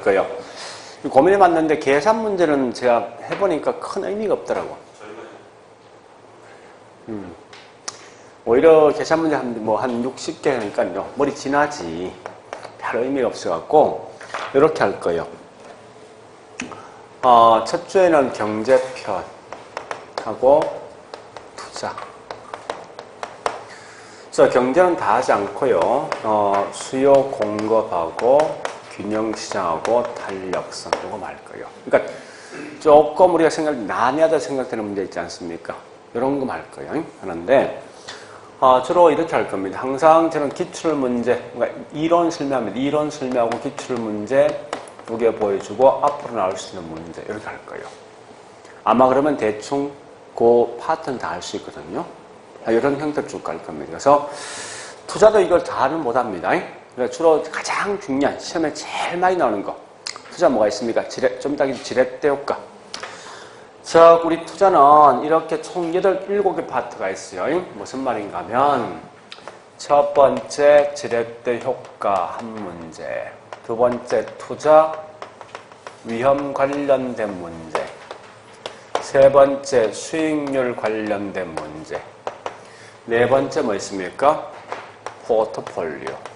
할 거예요. 고민해 봤는데 계산 문제는 제가 해보니까 큰 의미가 없더라고. 음. 오히려 계산 문제 한, 뭐, 한 60개 하니까요. 머리 지나지. 별 의미가 없어갖고, 이렇게 할 거예요. 어, 첫 주에는 경제편 하고 투자. 그래서 경제는 다 하지 않고요. 어, 수요 공급하고 균형 시장하고 탄력성 이거 말 거예요. 그러니까 조금 우리가 생각 난해하다 생각되는 문제 있지 않습니까? 이런 거 말 거예요. 하는데 어, 주로 이렇게 할 겁니다. 항상 저는 기출 문제, 그러니까 이론 설명합니다. 이론 설명하고 기출 문제 두 개 보여주고 앞으로 나올 수 있는 문제 이렇게 할 거예요. 아마 그러면 대충 그 파트는 다할수 있거든요. 이런 형태로 쭉 갈 겁니다. 그래서 투자도 이걸 다는 못합니다. 그래서 주로 가장 중요한 시험에 제일 많이 나오는 거 투자 뭐가 있습니까? 지렛, 좀 이따 지렛대 효과. 자, 우리 투자는 이렇게 총 8, 7개 파트가 있어요. 무슨 말인가 하면 첫 번째 지렛대 효과 한 문제 두 번째 투자 위험 관련된 문제 세 번째 수익률 관련된 문제 네 번째 뭐 있습니까? 포트폴리오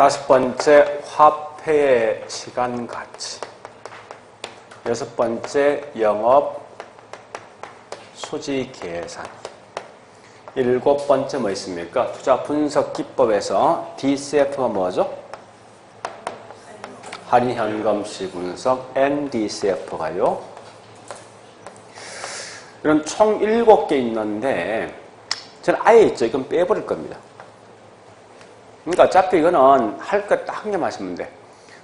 다섯 번째 화폐의 시간 가치 여섯 번째 영업 수지 계산 일곱 번째 뭐 있습니까? 투자 분석 기법에서 DCF가 뭐죠? 할인 현금 시 분석 NDCF가요. 이런 총 일곱 개 있는데 저는 아예 있죠. 이건 빼버릴 겁니다. 그러니까 어차피 이거는 할 것 딱 한 개만 하시면 돼.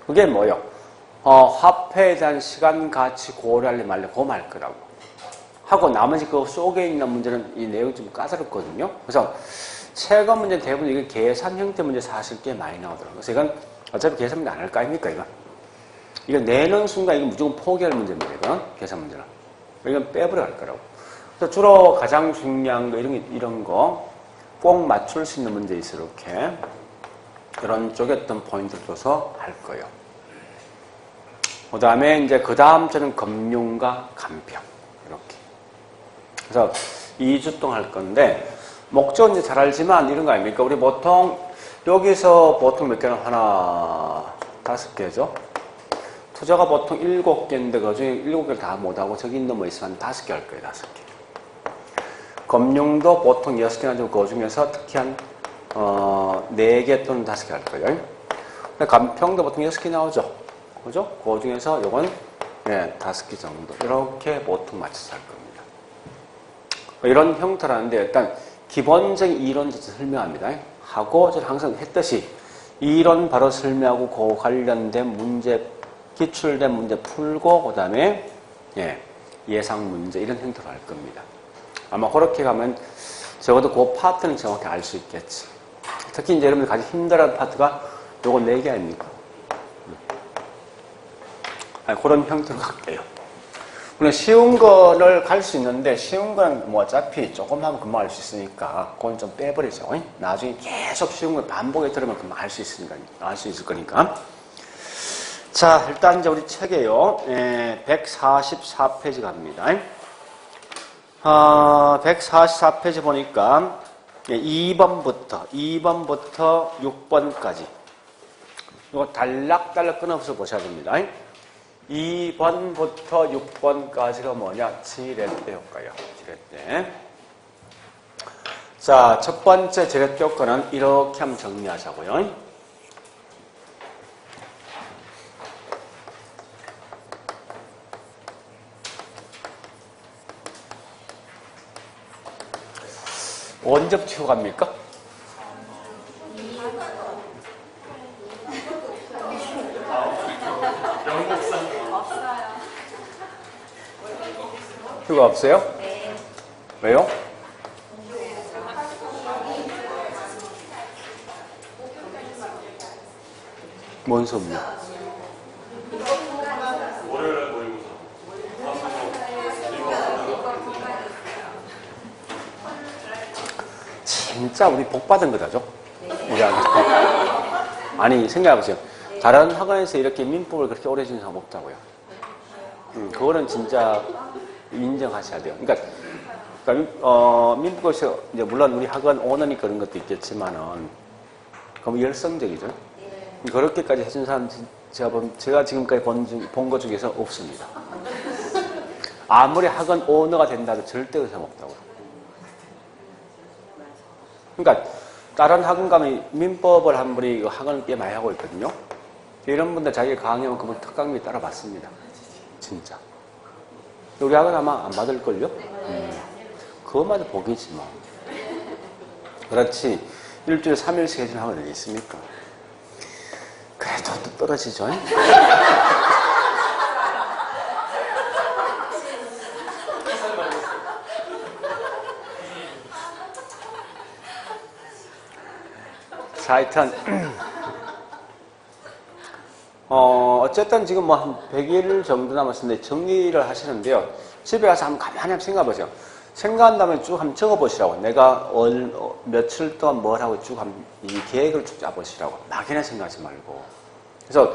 그게 뭐요? 어, 화폐에 대한 시간 가치 고려할래 말래 그거 말 거라고. 하고 나머지 그 속에 있는 문제는 이 내용이 좀 까다롭거든요. 그래서 최근 문제는 대부분 이게 계산 형태 문제 사실 꽤 많이 나오더라고요. 그래서 이건 어차피 계산 문제 안 할 거 아닙니까, 이건? 이거 내는 순간 이건 무조건 포기할 문제입니다, 이건. 계산 문제는. 이건 빼버려 갈 거라고. 그래서 주로 가장 중요한 거, 이런, 이런 거, 꼭 맞출 수 있는 문제 있어, 이렇게. 그런 쪽에 어떤 포인트를 줘서 할 거예요. 그 다음에 이제 그 다음 저는 금융과 간평. 이렇게. 그래서 2주 동안 할 건데, 목적은 이제 잘 알지만 이런 거 아닙니까? 우리 보통, 여기서 보통 몇 개는 하나, 다섯 개죠? 투자가 보통 일곱 개인데, 그 중에 일곱 개를 다 못하고, 저기 있는 뭐 있으면 다섯 개 할 거예요, 다섯 개. 금융도 보통 여섯 개나 좀, 그 중에서 특히 한, 어, 네개 또는 다섯 개할 거예요. 간평도 보통 여섯 개 나오죠? 그죠? 그 중에서 요건, 네, 다섯 개 정도. 이렇게 보통 맞춰서 할 겁니다. 이런 형태라는데 일단 기본적인 이론부터 설명합니다. 하고 저는 항상 했듯이 이론 바로 설명하고 그 관련된 문제 기출된 문제 풀고 그 다음에 예, 예상 문제 이런 형태로 할 겁니다. 아마 그렇게 가면 적어도 그 파트는 정확히 알 수 있겠지. 특히 이제 여러분들 가장 힘들어하는 파트가 요거 네 개 아닙니까? 아니, 그런 형태로 갈게요. 물론 쉬운 거를 갈 수 있는데 쉬운 건뭐 어차피 조금 하면 금방 할수 있으니까 그건 좀 빼버리죠. 나중에 계속 쉬운 걸 반복해 들으면 금방 할수 있으니까 알 수 있을 거니까. 자 일단 이제 우리 책에요. 예, 144페이지 갑니다. 어, 144페이지 보니까 예, 2번부터 2번부터 6번까지 이거 달락달락 끊어서 보셔야 됩니다. 2번부터 6번까지가 뭐냐? 지렛대 효과요. 지렛대. 자, 첫 번째 지렛대 효과는 이렇게 한번 정리하자고요. 언제부터 효과입니까? 휴가 없어요? 네. 왜요? 뭔 수업요? 진짜 우리 복 받은 거다죠. 우리한테. 아니 생각해보세요. 다른 학원에서 이렇게 민법을 그렇게 오래 지는 사람 없다고요. 음, 그거는 진짜 인정하셔야 돼요. 그러니까, 그러니까 어, 민법에서 이제 물론 우리 학원 오너니 그런 것도 있겠지만은 그럼 열성적이죠. 그렇게까지 해준 사람 제가 본 제가 지금까지 본것 중에서 없습니다. 아무리 학원 오너가 된다도 절대 사람 없다고요. 그러니까 다른 학원 가면 민법을 한 분이 이거 학원을 꽤 많이 하고 있거든요. 이런 분들 자기 강의하면 그분 특강비 따라 받습니다. 진짜. 우리 학원 아마 안 받을걸요? 음. 그것마저 복이지 뭐. 그렇지. 일주일에 3일씩 해주는 학원이 있습니까? 그래도 또 떨어지죠? 자, 하여튼, 어, 어쨌든 지금 뭐 한 100일 정도 남았는데 정리를 하시는데요. 집에 가서 한번 가만히 한번 생각해 보세요. 생각한 다음에 쭉 한번 적어 보시라고. 내가 얼, 어, 며칠 동안 뭘 하고 쭉 한번 이 계획을 쭉 짜보시라고. 막연히 생각하지 말고. 그래서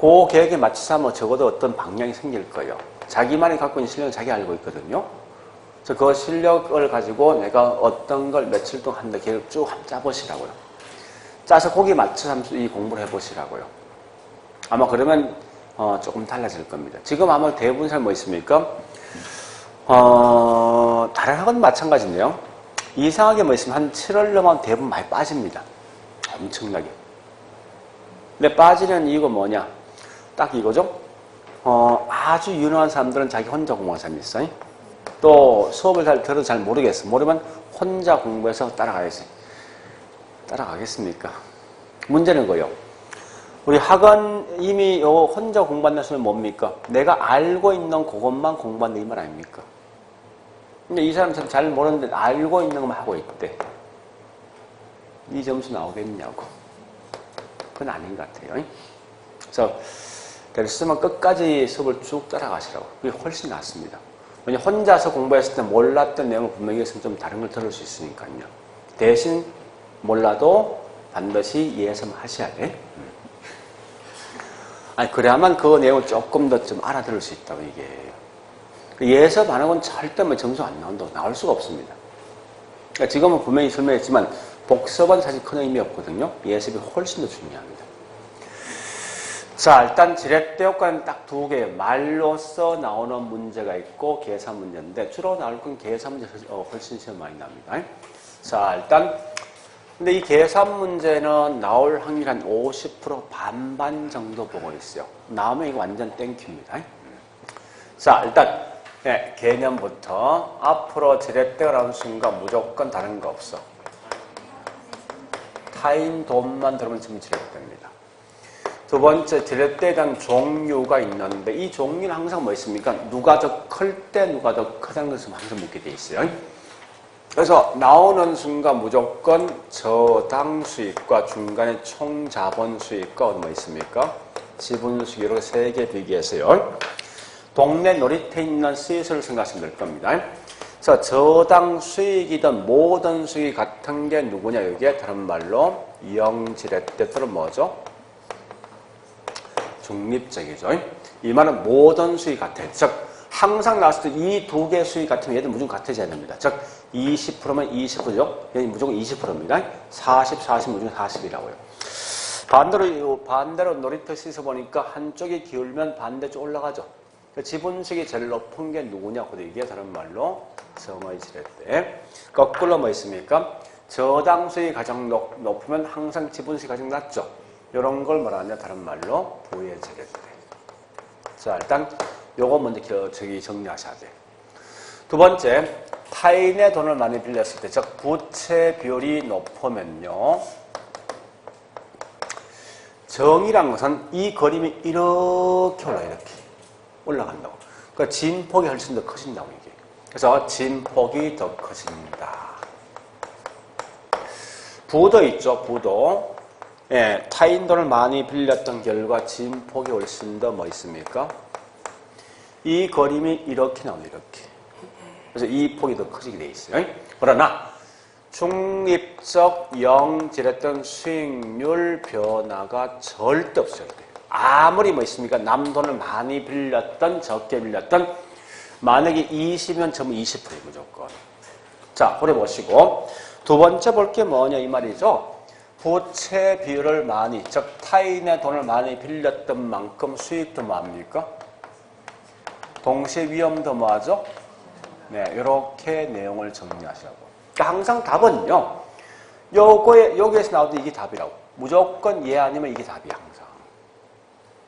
그 계획에 맞춰서 하면 적어도 어떤 방향이 생길 거예요. 자기만이 갖고 있는 실력은 자기 알고 있거든요. 그래서 그 실력을 가지고 내가 어떤 걸 며칠 동안 한다 계획을 쭉 한번 짜보시라고요. 짜서 거기에 맞춰서 이 공부를 해보시라고요. 아마 그러면 어, 조금 달라질 겁니다. 지금 아마 대부분 사람 뭐 있습니까? 어, 다른 학원 마찬가지인데요. 이상하게 뭐 있으면 한 7월 넘으면 대부분 많이 빠집니다. 엄청나게. 근데 빠지는 이유가 뭐냐? 딱 이거죠. 어, 아주 유능한 사람들은 자기 혼자 공부하는 사람이 있어요. 또 수업을 잘 들어도 잘 모르겠어. 모르면 혼자 공부해서 따라가야지. 따라가겠습니까? 문제는 거요. 우리 학원 이미 요 혼자 공부한다는 소리는 뭡니까? 내가 알고 있는 그것만 공부한다 이 말 아닙니까? 근데 이 사람 잘 모르는데 알고 있는 것만 하고 있대. 이 점수 나오겠냐고. 그건 아닌 것 같아요. 그래서 그랬으면 끝까지 수업을 쭉 따라가시라고. 그게 훨씬 낫습니다. 왜냐 혼자서 공부했을 때 몰랐던 내용을 분명히 했으면 좀 다른 걸 들을 수 있으니까요. 대신 몰라도 반드시 이해해서 하셔야 돼. 아니, 그래야만 그 내용을 조금 더 좀 알아들을 수 있다고, 이게. 예습 안 하고는 절대 뭐 점수 안 나온다고 나올 수가 없습니다. 그러니까 지금은 분명히 설명했지만 복습은 사실 큰 의미 없거든요. 예습이 훨씬 더 중요합니다. 자, 일단 지렛대 효과는 딱 두 개. 말로써 나오는 문제가 있고 계산 문제인데 주로 나올 건 계산 문제 어, 훨씬 시험 많이 납니다. 자, 일단 근데 이 계산 문제는 나올 확률 한 50% 반반 정도 보고 있어요. 나오면 이거 완전 땡큐입니다. 자, 일단 네, 개념부터 앞으로 지렛대가 나오는 순간 무조건 다른 거 없어. 타인 돈만 들으면 지금 지렛대입니다. 두 번째, 지렛대에 대한 종류가 있는데 이 종류는 항상 뭐 있습니까? 누가 더 클 때 누가 더 크다는 것을 항상 묻게 돼 있어요. 그래서 나오는 순간 무조건 저당 수익과 중간에 총 자본 수익과 뭐 있습니까? 지분 수익 이렇게 세 개 비교해서요. 동네 놀이터에 있는 시설을 생각하시면 될 겁니다. 그래서 저당 수익이든 모든 수익이 같은 게 누구냐 이게 다른 말로 영지렛대 또는 뭐죠? 중립적이죠. 이 말은 모든 수익 같아요. 즉 항상 나왔을 때 이 두개 수익 같으면 얘들 무조건 같아져야 됩니다. 즉 20%면 20%죠. 얘는 무조건 20%입니다. 40, 40 무조건 40이라고요. 반대로 반대로 놀이터 시서 보니까 한쪽이 기울면 반대쪽 올라가죠. 그 지분식이 제일 높은 게 누구냐고 이게 다른 말로 성의 지렛대. 거꾸로 뭐 있습니까? 저당수익이 가장 높, 높으면 항상 지분식이 가장 낮죠. 이런 걸 말하냐 다른 말로 부의 지렛대. 자 일단 요거 먼저 겨, 저기 정리하셔야 돼요. 두 번째, 타인의 돈을 많이 빌렸을 때, 즉 부채 비율이 높으면요. 정이란 것은 이 그림이 이렇게 올라 이렇게 올라간다고. 그러니까 진폭이 훨씬 더 커진다고 이게. 그래서 진폭이 더 커진다. 부도 있죠, 부도. 예, 타인 돈을 많이 빌렸던 결과 진폭이 훨씬 더 뭐 있습니까? 이 그림이 이렇게 나오네, 이렇게. 그래서 이 폭이 더 커지게 돼 있어요. 그러나 중립적 영지랬던 수익률 변화가 절대 없어요. 아무리 뭐 있습니까? 남 돈을 많이 빌렸던 적게 빌렸던 만약에 20이면 전부 20%예요 무조건. 자, 보내 보시고 두 번째 볼 게 뭐냐 이 말이죠. 부채 비율을 많이, 즉 타인의 돈을 많이 빌렸던 만큼 수익도 뭐합니까? 동시에 위험도 뭐하죠? 네, 이렇게 내용을 정리하시라고. 그러니까 항상 답은요. 요거에 여기에서 나오던 이게 답이라고. 무조건 예 아니면 이게 답이야 항상.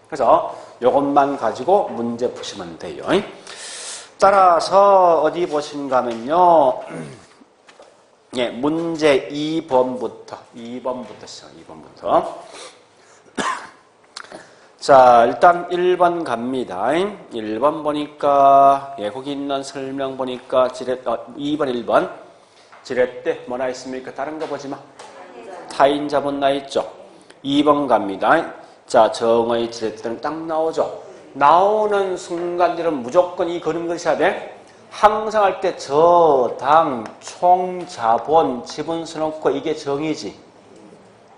그래서 이것만 가지고 문제 푸시면 돼요. 따라서 어디 보신가 하면요. 예, 문제 2번부터 2번부터 시작 2번부터 자, 일단 1번 갑니다. 1번 보니까, 예, 거기 있는 설명 보니까, 지렛, 어, 2번, 1번. 지렛 때 뭐나 있습니까? 다른 거 보지 마. 타인 자본 나 있죠? 2번 갑니다. 자, 정의 지렛 때는 딱 나오죠? 나오는 순간들은 무조건 이 그림 그리셔야 돼. 항상 할 때 저 당, 총, 자본, 지분 써놓고 이게 정의지.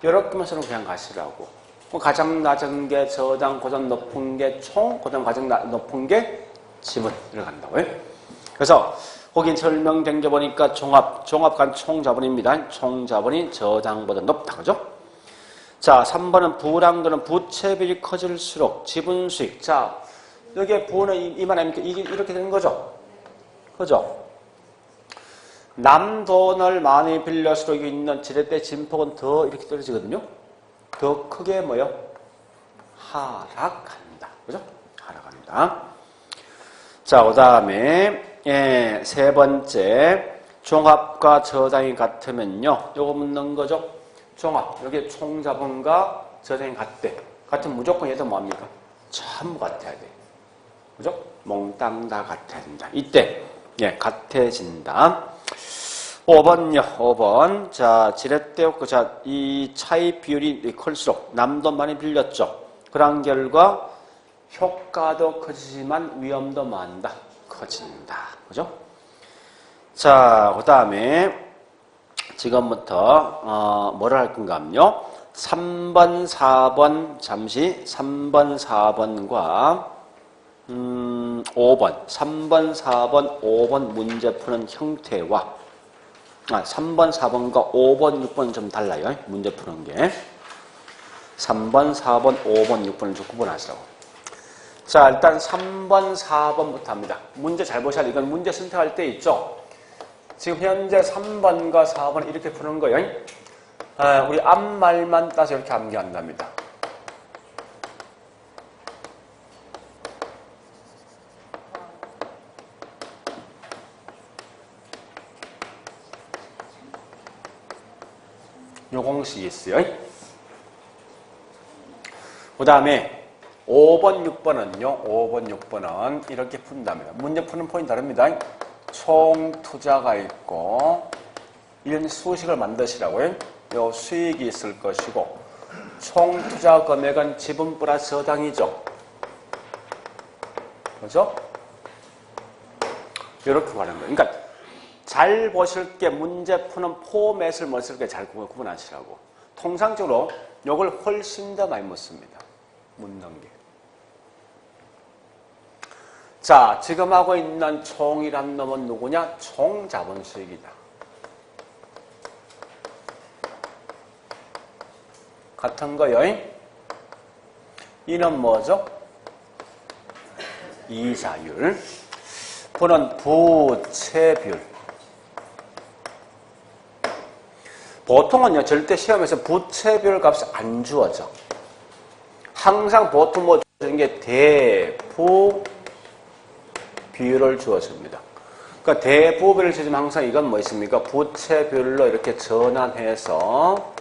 이렇게만 써놓고 그냥 가시라고. 뭐 가장 낮은 게 저당, 고장 높은 게 총, 고장 가장 나- 높은 게 지분 들어간다고요. 그래서 거긴 설명된 게 보니까 종합, 종합간 총자본입니다. 총자본이 저당보다 높다. 그죠? 자, 3번은 부랑도는 부채비율이 커질수록 지분 수익. 자, 여기에 부는 이- 이만 아닙니까? 이게 이렇게 되는 거죠? 그죠? 남 돈을 많이 여기 있는 지렛대 진폭은 더 이렇게 떨어지거든요? 더 크게 뭐요? 하락한다. 그죠? 하락한다. 자, 그 다음에, 예, 세 번째. 종합과 저당이 같으면요. 요거 묻는 거죠? 종합. 여기 총자본과 저당이 같대. 같으면 무조건 얘도 뭐합니까? 전부 같아야 돼. 그죠? 몽땅 다 같아야 된다. 이때, 예, 같아진다. 5번요, 5번. 자, 지렛대였고, 자, 이 차이 비율이 클수록 남도 많이 빌렸죠. 그런 결과 효과도 커지지만 위험도 많다. 커진다. 그죠? 자, 그 다음에 지금부터, 어, 뭐를 할 건가 하면요. 3번, 4번, 잠시 3번, 4번과 음, 5번, 3번, 4번, 5번 문제 푸는 형태와 아, 3번, 4번과 5번, 6번 좀 달라요. 문제 푸는 게. 3번, 4번, 5번, 6번을 좀 구분하시라고. 자, 일단 3번, 4번부터 합니다. 문제 잘 보셔야 돼요. 이건 문제 선택할 때 있죠. 지금 현재 3번과 4번 이렇게 푸는 거예요. 아, 우리 앞말만 따서 이렇게 암기한답니다. 요 공식이 있어요. 그 다음에 5번, 6번은요. 5번, 6번은 이렇게 푼답니다. 문제 푸는 포인트 다릅니다. 총 투자가 있고 이런 수식을 만드시라고요. 요 수익이 있을 것이고 총 투자 금액은 지분 플러스 저당이죠. 그죠? 이렇게 가는 거예요. 그러니까 잘 보실 게 문제 푸는 포맷을 멋을 게잘 구분하시라고. 통상적으로 이걸 훨씬 더 많이 묻습니다. 묻는 게. 자, 지금 하고 있는 총이란 놈은 누구냐? 총 자본 수익이다. 같은 거요. 이는 뭐죠? 이자율. 부는 부채비율. 보통은요, 절대 시험에서 부채비율 값이 안 주어져. 항상 보통 뭐 주는 게 대부 비율을 주어집니다. 그러니까 대부 비율을 주시면 항상 이건 뭐 있습니까? 부채비율로 이렇게 전환해서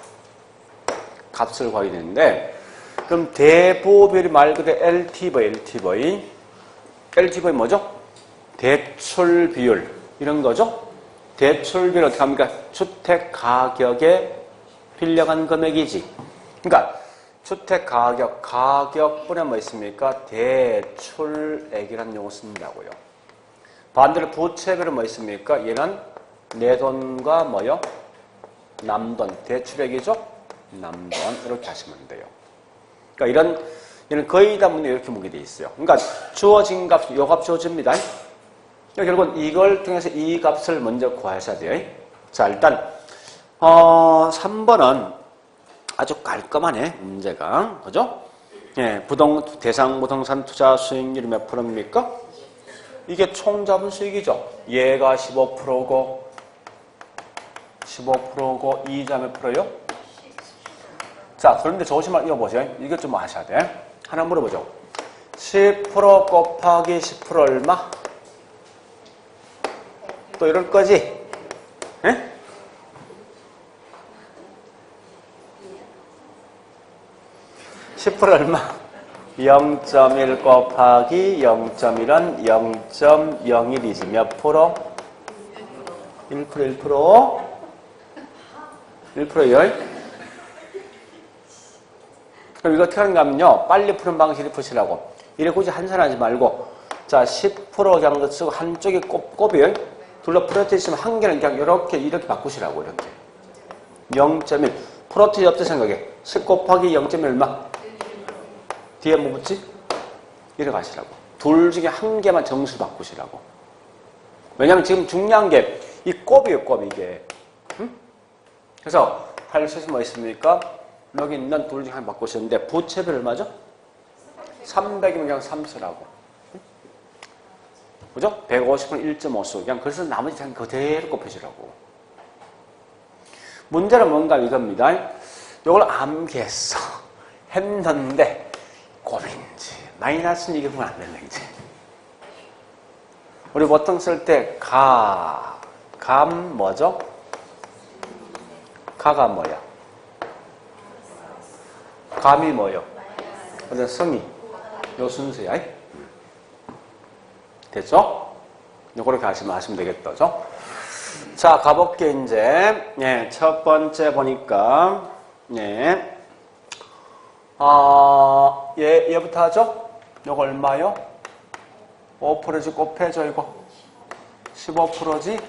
값을 구하게 되는데, 그럼 대부 비율이 말 그대로 LTV, LTV. LTV 뭐죠? 대출 비율. 이런 거죠? 대출 비율 어떻게 합니까? 주택 가격에 빌려간 금액이지. 그러니까 주택 가격, 가격분에 뭐 있습니까? 대출액이라는 용어 쓴다고요. 반대로 부채비율은 뭐 있습니까? 얘는 내 돈과 뭐요? 남돈 대출액이죠. 남돈 이렇게 하시면 돼요. 그러니까 이런 이런 거의 다 문제 이렇게 보게 돼 있어요. 그러니까 주어진 값, 요값 주어집니다. 결국은 이걸 통해서 이 값을 먼저 구하셔야 돼요. 자, 일단 어, 3번은 아주 깔끔하네, 문제가. 그죠? 예, 부동, 대상 부동산 투자 수익률이 몇 프로입니까? 이게 총 잡은 수익이죠. 얘가 15%고, 15%고, 이자 몇 프로요? 자, 그런데 조심할, 이거 보세요. 이것 좀 아셔야 돼. 하나 물어보죠. 10% 곱하기 10% 얼마? 또 이럴 거지? 예? (10% 얼마) 0.1 곱하기 0.1은 0.01이지 몇 프로? 1% 1% 1%요? 그럼 이거 어떻게 하는가 하면요 빨리 푸는 방식을 푸시라고 이래 굳이 한산하지 말고 자 10% 그냥 쓰고 한쪽에 꼽, 꼽이 둘러 프로테이시면 한 개는 그냥 이렇게 이렇게 바꾸시라고 이렇게 0.1 프로테이 없다 생각해 10 곱하기 0.1 얼마? 뒤에 뭐 붙지? 이래 가시라고 둘 중에 한 개만 정수 바꾸시라고 왜냐면 지금 중요한 게이 꼽이에요 꼽 이게 응? 그래서 할 수 있으면 뭐 있습니까? 여기 있는 둘 중에 하나 바꾸셨는데 부채별 얼마죠? 300이면 그냥 3 쓰라고 그죠? 150은 1.5수. 그냥 그래서 나머지 그냥 그대로 곱해주라고. 문제는 뭔가 이겁니다. 이걸 암기했어. 했는데 곱인지 마이너스는 이게 보면 안 되는지. 우리 보통 쓸 때 가, 감 뭐죠? 가가 뭐야? 감이 뭐요? 어떤 성이 요 순서야. 됐죠? 그렇게 하시면 하시면 되겠죠? 자, 가볼게, 이제. 예, 첫 번째 보니까, 예. 아, 얘, 얘부터 하죠? 요거 얼마요? 5%지 곱해줘, 이거. 15%지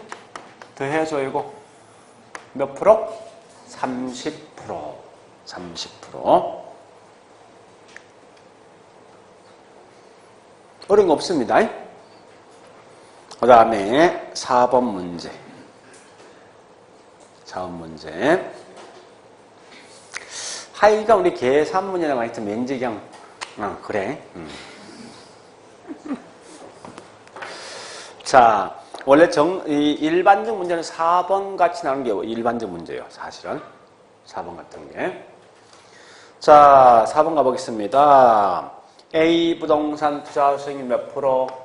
더해줘, 이거. 몇 프로? 30%. 30%. 어려운 거 없습니다. 그 다음에 4번 문제. 4번 문제. 하이가 우리 계산 문제나 많이 좀 왠지 그냥, 어, 그래. 음. 자, 원래 정, 이 일반적 문제는 4번 같이 나오는 게 일반적 문제예요, 사실은. 4번 같은 게. 자, 4번 가보겠습니다. A 부동산 투자 수익률 몇 프로?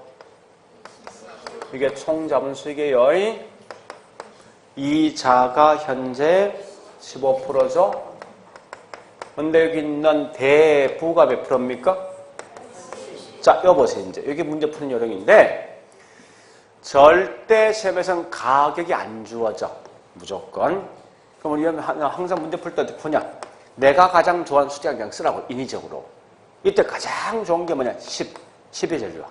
이게 총 잡은 수익이에요. 이자가 현재 15%죠. 근데 여기 있는 대부가 몇 프로입니까? 자, 여보세요. 이제 여기 문제 푸는 요령인데 절대 시험에서는 가격이 안 주어져. 무조건. 그럼 우리 항상 문제 풀 때 어떻게 푸냐? 내가 가장 좋아하는 숫자 그냥 쓰라고 인위적으로. 이때 가장 좋은 게 뭐냐? 10. 10이 제일 좋아.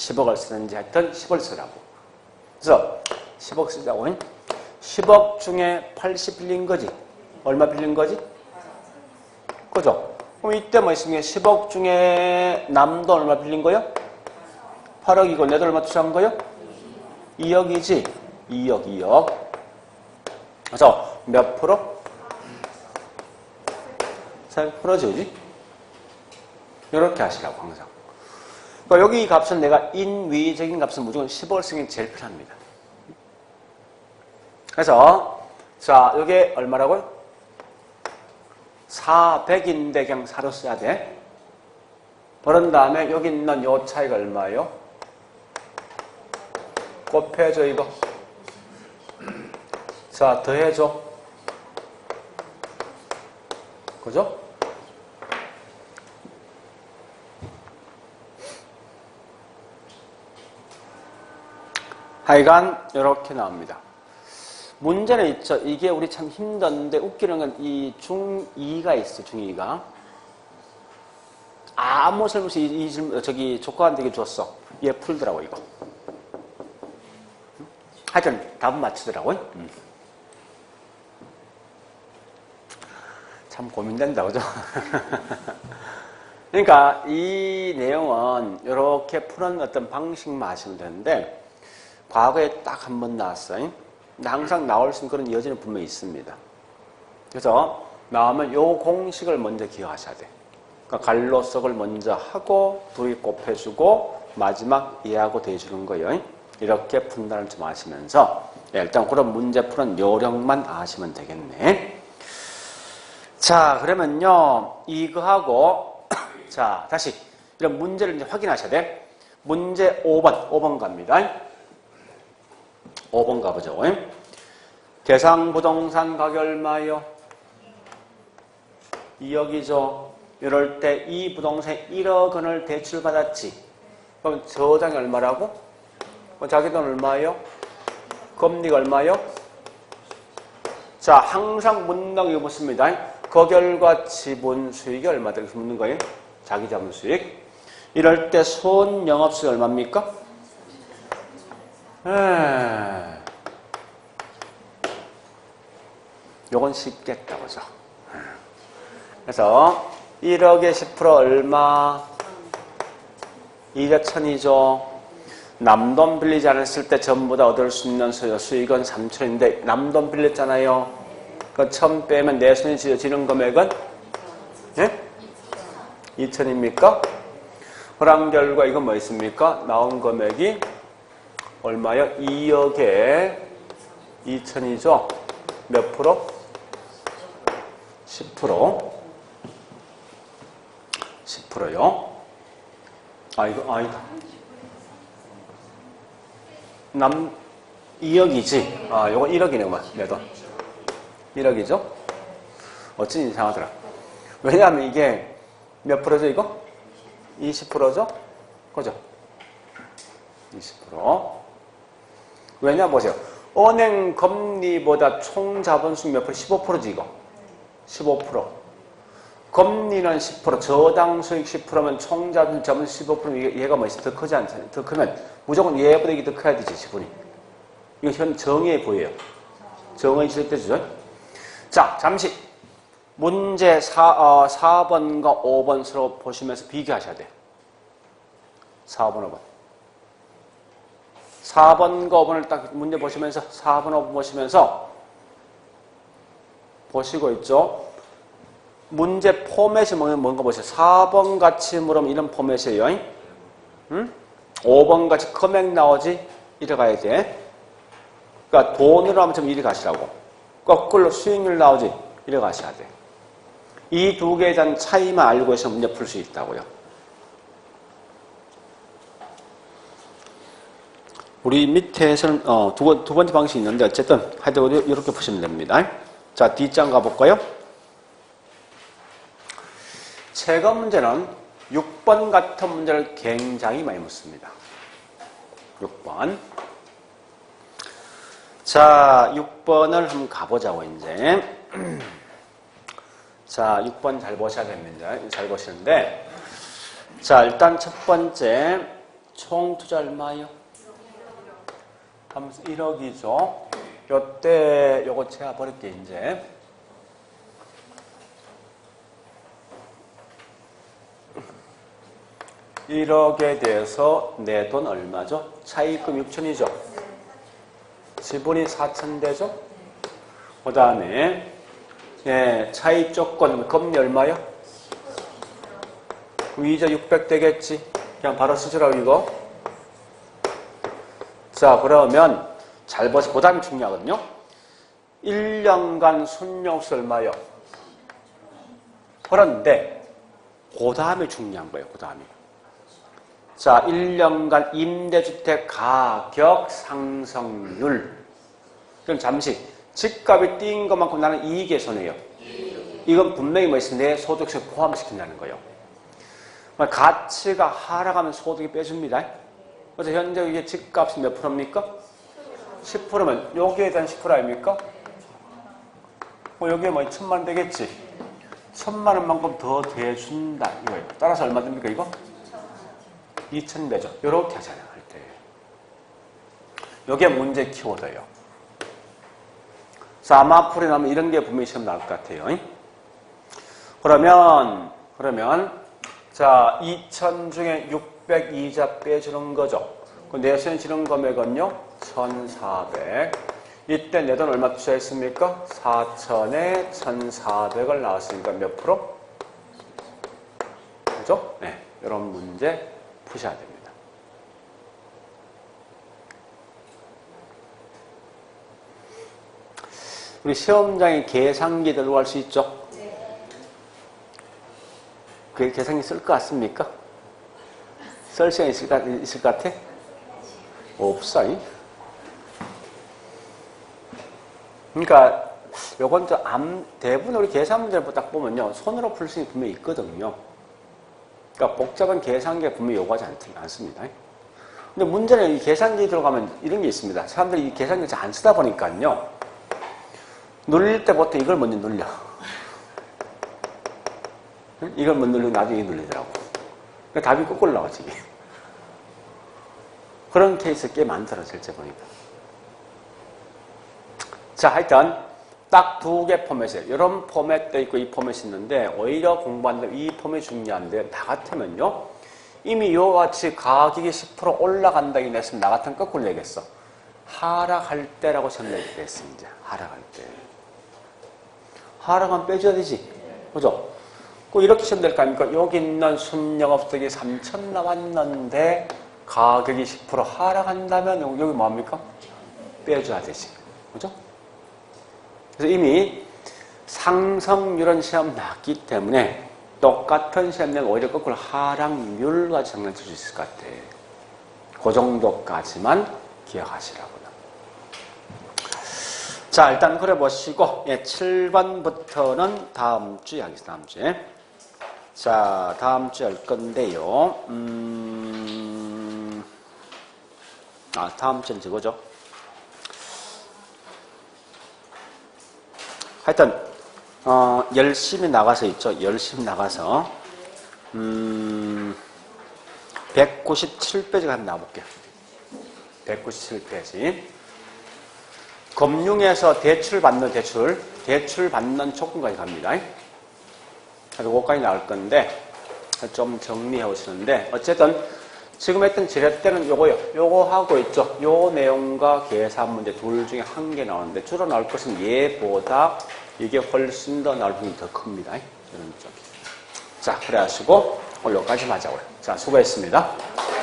10억을 쓰는지 하여튼 10을 쓰라고. 그래서 10억 쓰자고. 10억 중에 80 빌린 거지. 얼마 빌린 거지? 그죠? 그럼 이때 뭐 있으면 10억 중에 남도 얼마 빌린 거요? 8억이고 내도 얼마 투자한 거요? 2억이지? 2억, 2억. 그래서 몇 프로? 4%지, 그지? 이렇게 하시라고, 항상. 그러니까 여기 이 값은 내가 인위적인 값은 무조건 10월 승이 제일 편합니다. 그래서, 자, 이게 얼마라고요? 400인데 그냥 4로 써야 돼. 그런 다음에 여기 있는 요 차이가 얼마예요? 곱해줘, 이거. 자, 더해줘. 그죠? 하여간 이렇게 나옵니다. 문제는 있죠. 이게 우리 참 힘든데 웃기는 건 이 중2가 있어, 중2가. 아무 설없이 이, 이 질문, 저기 조건한테 이게 줬어. 얘 풀더라고, 이거. 하여튼 답은 맞추더라고요. 음. 참 고민된다, 그죠? 그러니까 이 내용은 이렇게 푸는 어떤 방식만 하시면 되는데, 과거에 딱 한 번 나왔어요. 항상 나올 수 있는 그런 여지는 분명히 있습니다. 그래서 나오면 요 공식을 먼저 기억하셔야 돼. 그러니까 갈로석을 먼저 하고 둘이 곱해주고 마지막 이해하고 대주는 거예요. 이렇게 푼다는 점 아시면서 네, 일단 그런 문제 푸는 요령만 아시면 되겠네. 자 그러면요 이거하고 자 다시 이런 문제를 이제 확인하셔야 돼. 문제 5번 5번 갑니다. 5번 가보죠. 대상 부동산 가격 얼마요? 2억이죠. 이럴 때 이 부동산에 1억 원을 대출받았지. 그럼 저당이 얼마라고? 자기 돈 얼마예요? 금리가 얼마요? 자, 항상 묻는 게 묻습니다. 그 결과 지분 수익이 얼마다 이렇게 묻는 거예요. 자기 자본 수익. 이럴 때 손 영업수익 얼마입니까? 에. 요건 쉽겠다, 그죠? 그래서 1억에 10% 얼마? 2억 천이죠. 남돈 빌리지 않았을 때 전부 다 얻을 수 있는 수- 수익은 3천인데 남돈 빌렸잖아요. 그1 빼면 내 손이 지어지는 금액은 예? 2천입니까? 그런 결과 이건 뭐 있습니까? 나온 금액이 얼마요? 2억에 2천이죠. 몇 프로? 10%. 10%요. 아, 이거, 아니다. 남, 2억이지. 아, 요거 1억이네만, 내 돈. 1억이죠? 어찌 이상하더라. 왜냐하면 이게 몇 프로죠, 이거? 20%죠? 그죠? 20%. 왜냐, 보세요. 은행 금리보다 총 자본수익 몇 프로? 15%지, 이거. 15%. 금리는 10%, 저당 수익 10%면 총 자본 15%면 얘가 뭐 있어? 더 크지 않잖아요. 더 크면 무조건 얘보다 이게 더 커야 되지, 지분이. 이거 현 정의에 보여요. 정의 있을 때죠. 자, 잠시 문제 4, 어, 4번과 5번 서로 보시면서 비교하셔야 돼. 4번, 5번. 4번과 5번을 딱 문제 보시면서 4번, 5번 보시면서 보시고 있죠. 문제 포맷이 뭔가 보세요. 4번 같이 물으면 이런 포맷이에요. 응? 5번 같이 금액 나오지? 이래 가야 돼. 그러니까 돈으로 하면 좀 이리 가시라고. 거꾸로 수익률 나오지? 이래 가셔야 돼. 이 두 개에 대한 차이만 알고 있으면 문제 풀 수 있다고요. 우리 밑에서는 어, 두, 번, 두 번째 방식이 있는데 어쨌든 하여튼 이렇게 보시면 됩니다. 자, 뒷장 가볼까요? 최거 문제는 6번 같은 문제를 굉장히 많이 묻습니다. 6번. 자, 6번을 한번 가보자고, 이제. 자, 6번 잘 보셔야 됩니다. 잘 보시는데. 자, 일단 첫 번째, 총 투자 얼마요? 1억이죠. 요때 요거 제가 버릴게, 이제. 일억에 대해서 내 돈 얼마죠? 차입금 6천이죠. 지분이 4천 되죠. 그 다음에 예, 차입 조건 금리 얼마요? 위자 600 되겠지. 그냥 바로 쓰시라고 이거. 자 그러면 잘 보세요. 그 다음이 중요하거든요. 1년간 순영수 얼마요? 그런데 그 다음에 중요한 거예요. 그 다음이. 자, 1년간 임대주택 가격 상승률. 그럼 잠시 집값이 뛴 것만큼 나는 이익의 손해요. 이건 분명히 뭐 있어? 내 소득세 포함시킨다는 거예요. 가치가 하락하면 소득이 빼줍니다. 그래서 현재 이게 집값이 몇 프로입니까? 10%면 여기에 대한 10% 아닙니까? 뭐 여기에 뭐 천만 원 되겠지. 천만 원만큼 더 대준다 이거예요. 따라서 얼마 됩니까 이거? 2천 되죠. 이렇게 하잖아요. 할 때. 이게 문제 키워드예요. 그래서 아마 앞으로 나면 이런 게 분명히 시험 나올 것 같아요. 그러면, 그러면, 자, 2000 중에 602자 빼주는 거죠. 그 내세지는 금액은요, 1400. 이때 내 돈 얼마 투자했습니까? 4천에 1,400을 나왔으니까 몇 프로? 그죠? 네. 이런 문제 푸셔야 됩니다. 우리 시험장에 계산기 들고 갈수 있죠? 그 계산기 쓸 것 같습니까? 쓸 시간 있을 것, 있을 것 같아? 없어. 이? 그러니까 요건 저 암, 대부분 우리 계산 문제를 딱 보면요. 손으로 풀 수 있는 분명히 있거든요. 그러니까 복잡한 계산기가 분명히 요구하지 않, 않습니다. 근데 문제는 이 계산기 들어가면 이런 게 있습니다. 사람들이 이 계산기 잘 안 쓰다 보니까요. 눌릴 때부터 이걸 먼저 눌려. 응? 이걸 못 누르고 나중에 눌리더라고. 그러니까 답이 거꾸로 나오지. 이게. 그런 케이스 꽤 많더라, 실제 보니까. 자, 하여튼, 딱 두 개 포맷이에요. 이런 포맷도 있고 이 포맷이 있는데, 오히려 공부하는데 이 포맷이 중요한데, 나 같으면요, 이미 이와 같이 가격이 10% 올라간다고 했으면 나 같으면 거꾸로 얘기했어. 하락할 때라고 이제. 하락할 때. 하락하면 빼줘야 되지. 그죠? 그 이렇게 시면 될거 아닙니까? 여기 있는 순영업석이 3천 남았는데 가격이 10% 하락한다면 여기 뭡니까? 빼줘야 되지. 그죠? 그래서 이미 상승률은 시험 났기 때문에 똑같은 시험 내면 오히려 거꾸로 하락률과 장난칠 수 있을 것 같아. 그 정도까지만 기억하시라고요. 자, 일단 그래 보시고, 예, 7번부터는 다음 주에 하겠습니다. 다음 주에. 자, 다음 주에 할 건데요. 음, 아, 다음 주는 저거죠. 하여튼, 어, 열심히 나가서 있죠. 열심히 나가서, 음, 197페이지 한번 나와볼게요. 197페이지. 금융에서 대출 받는 대출, 대출 받는 조건까지 갑니다. 그래서 그거까지 나올 건데, 좀 정리해 오시는데, 어쨌든, 지금 했던 지뢰 때는 요거요. 요거 하고 있죠. 요 내용과 계산 문제 둘 중에 한 개 나오는데, 주로 나올 것은 얘보다 이게 훨씬 더 나올 확률이 더 큽니다. 이런 쪽이. 자, 그래 하시고, 오늘 여기까지 하자고요. 자, 수고했습니다.